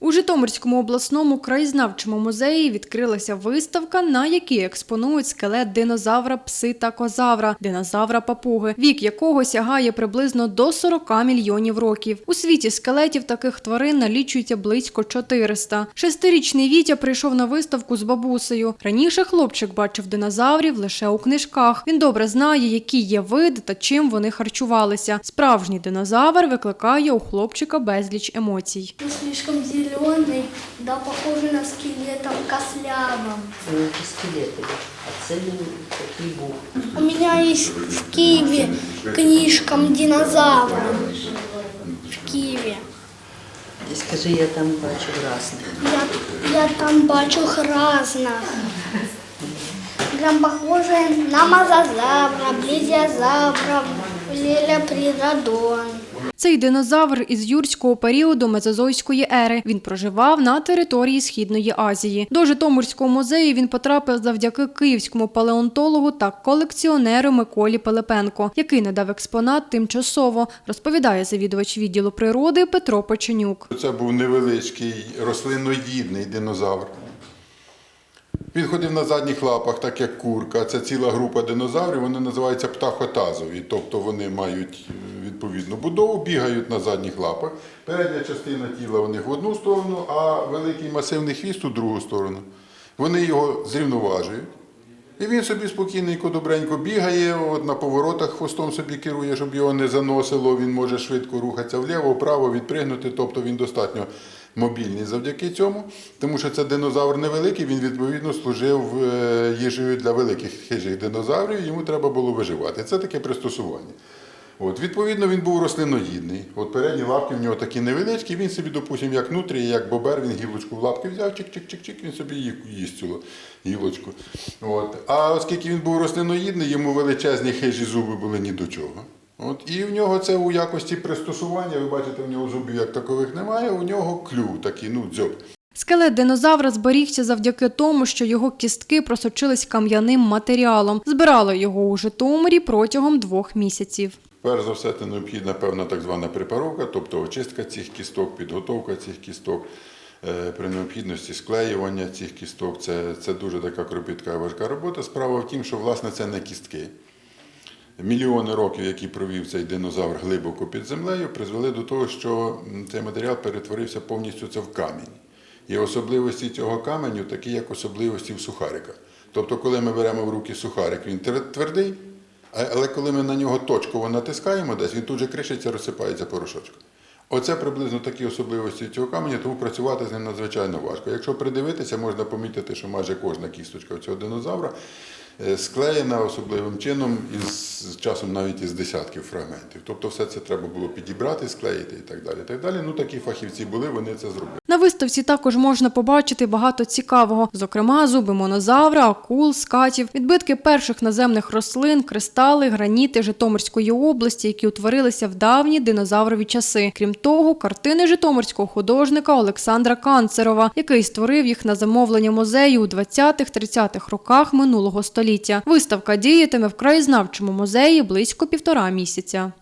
У Житомирському обласному краєзнавчому музеї відкрилася виставка, на якій експонують скелет динозавра пситакозавра, динозавра папуги, вік якого сягає приблизно до 40 мільйонів років. У світі скелетів таких тварин налічується близько 400. Шестирічний Вітя прийшов на виставку з бабусею. Раніше хлопчик бачив динозаврів лише у книжках. Він добре знає, які є види та чим вони харчувалися. Справжній динозавр викликає у хлопчика безліч емоцій. Зеленый, да похожий на скелетом кослявом. Ну, это скелеты, а цели такие буквы. У меня есть в Киеве книжкам динозавра. В Киеве. И скажи, я там бачу разных. Я, я там бачу разных. Прям похожие на мозазавра, близиозавра, лелеприродон. Цей динозавр із юрського періоду мезозойської ери. Він проживав на території Східної Азії. До Житомирського музею він потрапив завдяки київському палеонтологу та колекціонеру Миколі Пилипенко, який надав експонат тимчасово, розповідає завідувач відділу природи Петро Печенюк. Це був невеличкий рослинноїдний динозавр. Він ходив на задніх лапах, так як курка. Це ціла група динозаврів, вони називаються птахотазові, тобто вони мають е, відповідну будову, бігають на задніх лапах. Передня частина тіла у них в одну сторону, а великий масивний хвіст у другу сторону. Вони його зрівноважують. І він собі спокійненько, добренько бігає, от на поворотах хвостом собі керує, щоб його не заносило. Він може швидко рухатися вліво, вправо, відпригнути. Тобто він достатньо мобільний завдяки цьому. Тому що це динозавр невеликий, він відповідно служив е, їжею для великих хижих динозаврів, йому треба було виживати. Це таке пристосування. От, відповідно, він був рослиноїдний. От передні лапки в нього такі невеличкі, він собі, допустимо, як нутрій, як бобер, він гілочку в лапки взяв, чик-чик-чик-чик, він собі її їсть цю гілочку. От. А оскільки він був рослиноїдний, йому величезні хижі зуби були ні до чого. От. І в нього це у якості пристосування, ви бачите, в нього зубів як такових немає, у нього клюв такий, ну, дзьоб. Скелет динозавра зберігся завдяки тому, що його кістки просочились кам'яним матеріалом. Збирали його у Житомирі протягом двох місяців. Перш за все, це необхідна певна так звана препаровка, тобто очистка цих кісток, підготовка цих кісток, е, при необхідності склеювання цих кісток. Це, це дуже така кропітка важка робота. Справа в тім, що власне це не кістки. Мільйони років, які провів цей динозавр глибоко під землею, призвели до того, що цей матеріал перетворився повністю це в камінь. І особливості цього каменю такі, як особливості в сухарика. Тобто, коли ми беремо в руки сухарик, він твердий, але коли ми на нього точково натискаємо десь, він тут же кришиться, розсипається порошочком. Оце приблизно такі особливості цього каменя, тому працювати з ним надзвичайно важко. Якщо придивитися, можна помітити, що майже кожна кісточка цього динозавра склеєна особливим чином із часом навіть із десятків фрагментів. Тобто все це треба було підібрати, склеїти і так далі. Так далі. Ну такі фахівці були, вони це зробили. На виставці також можна побачити багато цікавого, зокрема зуби монозавра, акул, скатів, відбитки перших наземних рослин, кристали, граніти Житомирської області, які утворилися в давні динозаврові часи. Крім того, картини житомирського художника Олександра Канцерова, який створив їх на замовлення музею у 20-30-х роках минулого століття. Виставка діятиме в краєзнавчому музеї близько півтора місяця.